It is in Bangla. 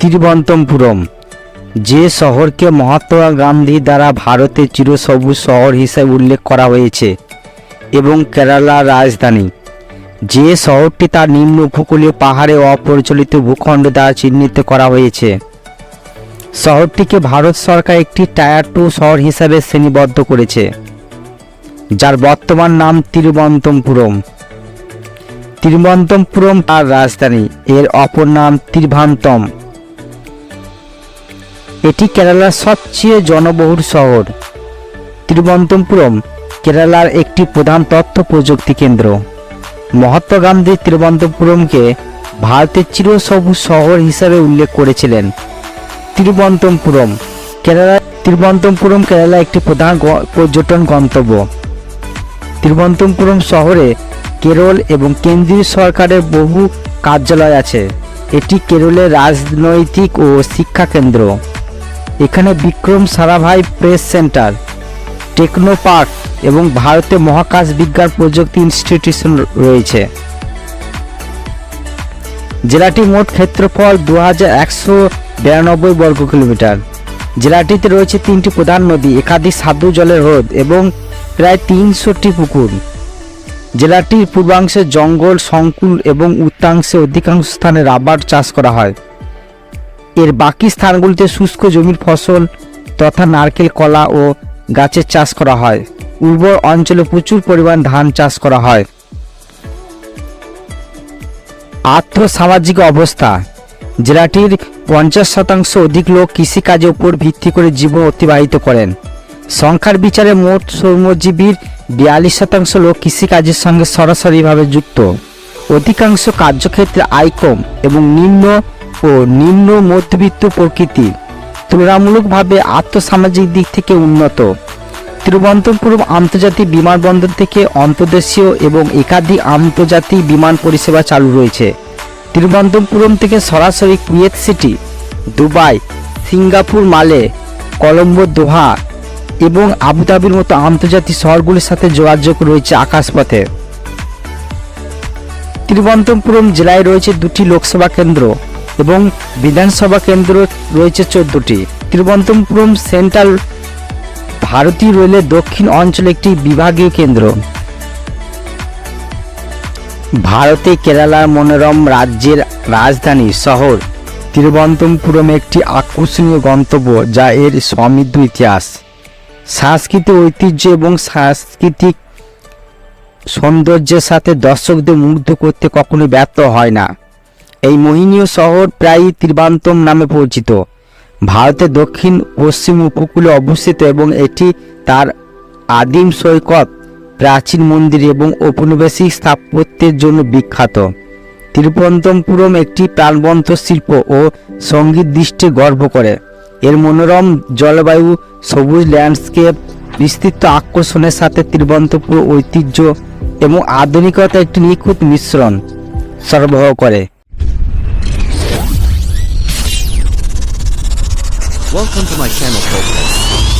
তিরুবন্তমপুরম যে শহরকে মহাত্মা গান্ধী দ্বারা ভারতের চিরসবুজ শহর হিসেবে উল্লেখ করা হয়েছে এবং কেরালার রাজধানী। যে শহরটি তার নিম্ন উপকূলীয় পাহাড়ে অপরিচালিত ভূখণ্ড দ্বারা চিহ্নিত করা হয়েছে। শহরটিকে ভারত সরকার একটি টায়ার টু শহর হিসাবে শ্রেণীবদ্ধ করেছে, যার বর্তমান নাম তিরুবন্তমপুরম তিরুবন্তমপুরম তার রাজধানী। এর অপর নাম তিরভান্তম। এটি কেরালার সবচেয়ে জনবহুল শহর। তিরুবন্তমপুরম কেরালার একটি প্রধান তথ্য প্রযুক্তি কেন্দ্র। মহাত্মা গান্ধী তিরুবন্তপুরমকে ভারতের চিরসবুজ শহর হিসাবে উল্লেখ করেছিলেন। তিরুবন্তমপুরম কেরালা তিরুবন্তমপুরম কেরালা একটি প্রধান পর্যটন গন্তব্য। তিরুবন্তমপুরম শহরে কেরল এবং কেন্দ্রীয় সরকারের বহু কার্যালয় আছে। এটি কেরলের রাজনৈতিক ও শিক্ষা কেন্দ্র এখানে Vikram Sarabhai press centre techno park এবং ভারতে মহাকাশ বিজ্ঞান প্রযুক্তি ইনস্টিটিউশন রয়েছে। জেলাটি মোট ক্ষেত্রফল দু হাজার একশো বিরানব্বই বর্গ কিলোমিটার। জেলাটিতে রয়েছে তিনটি প্রধান নদী, একাধিক সাধু জলের হ্রদ এবং প্রায় তিনশোটি পুকুর। জেলাটির পূর্বাংশে জঙ্গল, সংকুল এবং উত্তাংশে অধিকাংশ স্থানে রাবার চাষ করা হয়। এর বাকি স্থানগুলিতে শুষ্ক জমির ফসল তথা নারকেল, কলা ও গাছের চাষ করা হয়। উর্বর অঞ্চলে প্রচুর পরিমাণ ধান চাষ করা হয়। আর্থ সামাজিক অবস্থা। জেলাটির পঞ্চাশ শতাংশ অধিক লোক কৃষিকাজের উপর ভিত্তি করে জীবন অতিবাহিত করেন। সংখ্যার বিচারে মোট শ্রমজীবীর বিয়াল্লিশ শতাংশ লোক কৃষিকাজের সঙ্গে সরাসরিভাবে যুক্ত। অধিকাংশ কার্যক্ষেত্রে আয় কম এবং নিম্ন ও নিম্ন মধ্যবিত্ত প্রকৃতি তুলনামূলকভাবে আর্থসামাজিক দিক থেকে উন্নত। তিরুবন্তপুরম আন্তর্জাতিক বিমানবন্দর থেকে অন্তর্দেশীয় এবং একাধিক আন্তর্জাতিক বিমান পরিষেবা চালু রয়েছে। তিরুবন্তপুরম থেকে সরাসরি কুয়েত সিটি, দুবাই, সিঙ্গাপুর, মালে, কলম্বো, দোহা এবং আবুধাবির মতো আন্তর্জাতিক শহরগুলির সাথে যোগাযোগ রয়েছে আকাশপথে। তিরুবন্তপুরম জেলায় রয়েছে দুটি লোকসভা কেন্দ্র এবং বিধানসভা কেন্দ্র রয়েছে চোদ্দটি। তিরুবন্তপুরম সেন্ট্রাল ভারতীয় রেলের দক্ষিণ অঞ্চলে একটি বিভাগীয় কেন্দ্র। ভারতে কেরালার মনোরম রাজ্যের রাজধানী শহর। তিরুবন্তপুরম একটি আকর্ষণীয় গন্তব্য যা এর সমৃদ্ধ ইতিহাস। সাংস্কৃতিক ঐতিহ্য এবং সাংস্কৃতিক সৌন্দর্যের সাথে দর্শকদের মুগ্ধ করতে কখনো ব্যর্থ হয় না। এই মোহিনীয় শহর প্রায়ই ত্রিবান্তম নামে পরিচিত। ভারতের দক্ষিণ পশ্চিম উপকূলে অবস্থিত এবং এটি তার আদিম সৈকত, প্রাচীন মন্দির এবং ঔপনিবেশিক স্থাপত্যের জন্য বিখ্যাত। তিরুপন্তমপুরম একটি প্রাণবন্ত শিল্প ও সংগীত দৃষ্টি গর্ব করে। এর মনোরম জলবায়ু, সবুজ ল্যান্ডস্কেপ বিস্তৃত আকর্ষণের সাথে তিরুবন্তপুর ঐতিহ্য এবং আধুনিকতা একটি নিখুঁত মিশ্রণ সরবরাহ করে Welcome to my channel, folks.